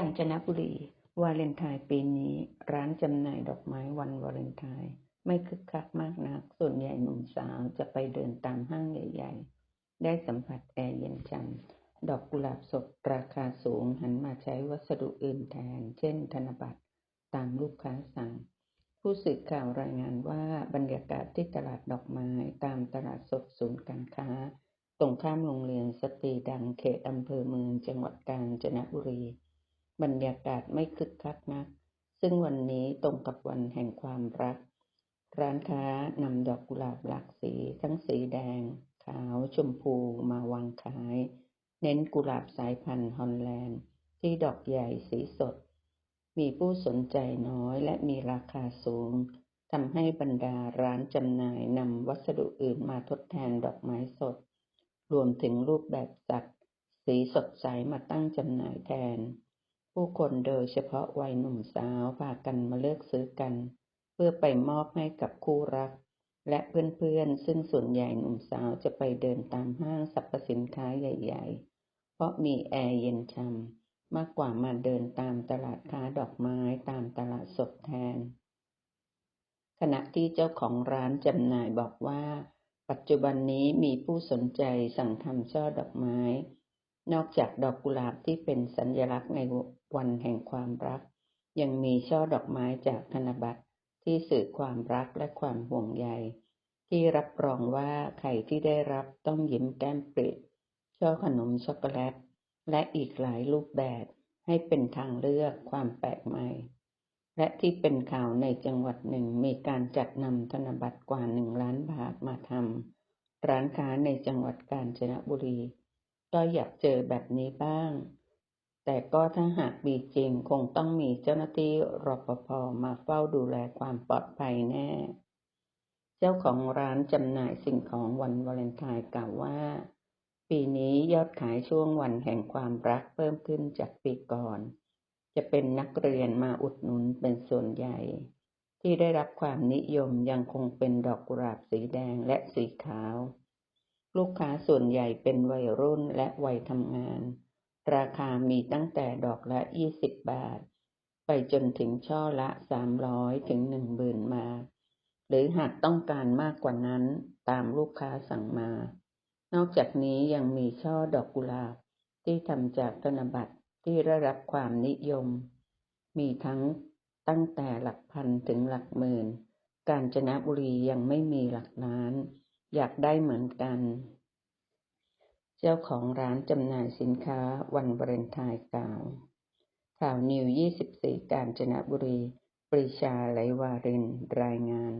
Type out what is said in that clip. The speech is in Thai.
าญจนบุรี วาเลนไทน์ปีนี้ ร้านจำหน่ายดอกไม้วันวาเลนไทน์ไม่คึกคักมากนัก ส่วนใหญ่หนุ่มสาวจะไปเดินตามห้างใหญ่ ๆ ได้สัมผัสแอร์เย็นช่ำดอกกุหลาบสดราคาสูงหันมาใช้วัสดุอื่นแทน เช่น ธนบัตรตามลูกค้าสั่ง ผู้สื่อข่าวรายงานว่าบรรยากาศที่ตลาดดอกไม้ตามตลาดสดศูนย์การค้า ตรงข้ามโรงเรียนสตรีดังเขตอำเภอเมืองจังหวัดกาญจนบุรี บรรยากาศไม่คึกคักนัก ซึ่งวันนี้ตรงกับวันแห่งความรัก ร้านค้านำดอกกุหลาบหลากสีทั้งสีแดง ขาวชมพูมาวางขาย เน้นกุหลาบสายพันธุ์ฮอลแลนด์ ที่ดอกใหญ่สีสด มีผู้สนใจน้อยและมีราคาสูงทำให้บรรดาร้านจำหน่ายนำวัสดุอื่นมาทดแทนดอกไม้สด รวมถึงรูปแบบสัตว์ สีสดใสมาตั้งจำหน่ายแทน ผู้คนโดยเฉพาะวัยหนุ่มสาวพากันมาเลือกซื้อกัน เพื่อไปมอบให้กับคู่รัก และเพื่อนๆ ซึ่งส่วนใหญ่หนุ่มสาวจะไปเดินตามห้างสรรพสินค้าใหญ่ ๆ เพราะมีแอร์เย็นช่ำมากกว่ามาเดินตามตลาดค้าดอกไม้ตามตลาดสดแทน ขณะที่เจ้าของร้านจำหน่ายบอกว่า ปัจจุบันนี้มีผู้สนใจสั่งทำช่อดอกไม้ นอกจากดอกกุหลาบที่เป็นสัญลักษณ์ในวันแห่งความรัก ยังมีช่อดอกไม้จากธนบัตรที่สื่อความรักและความห่วงใย ที่รับรองว่าใครที่ได้รับต้องยิ้มแก้มปริช่อขนมช็อกโกแลต และอีกหลายรูปแบบให้เป็นทางเลือกความแปลกใหม่ และที่เป็นข่าวในจังหวัดหนึ่งมีการจัดนำธนบัตรกว่าหนึ่งล้านบาทมาทำร้านค้าในจังหวัดกาญจนบุรี ก็อยากเจอแบบนี้บ้าง แต่ก็ถ้าหากมีจริงคงต้องมีเจ้าหน้าที่รปภมาเฝ้าดูแลความปลอดภัยแน่ เจ้าของร้านจำหน่ายสิ่งของวันวาเลนไทน์กล่าวว่า ปีนี้ยอดขายช่วงวันแห่งความรักเพิ่มขึ้นจากปีก่อน จะเป็นนักเรียนมาอุดหนุนเป็นส่วนใหญ่ ที่ได้รับความนิยมยังคงเป็นดอกกุหลาบสีแดงและสีขาว ลูกค้าส่วนใหญ่เป็นวัยรุ่นและวัยทำงาน ราคามีตั้งแต่ดอกละ 20 บาท ไปจนถึงช่อละ 300 ถึง 10,000 มา หรือหากต้องการมากกว่านั้นตามลูกค้าสั่งมา นอกจากนี้ยังมีช่อดอกกุหลาบที่ทำจากธนบัตรที่ได้รับความนิยม มีทั้งตั้งแต่หลักพันถึงหลักหมื่น กาญจนบุรียังไม่มีหลักล้าน อยากได้เหมือนกัน เจ้าของร้านจำหน่ายสินค้าวันบรินทายกล่าว ข่าวนิว 24 กาญจนบุรี ปรีชาไหลวาริน รายงาน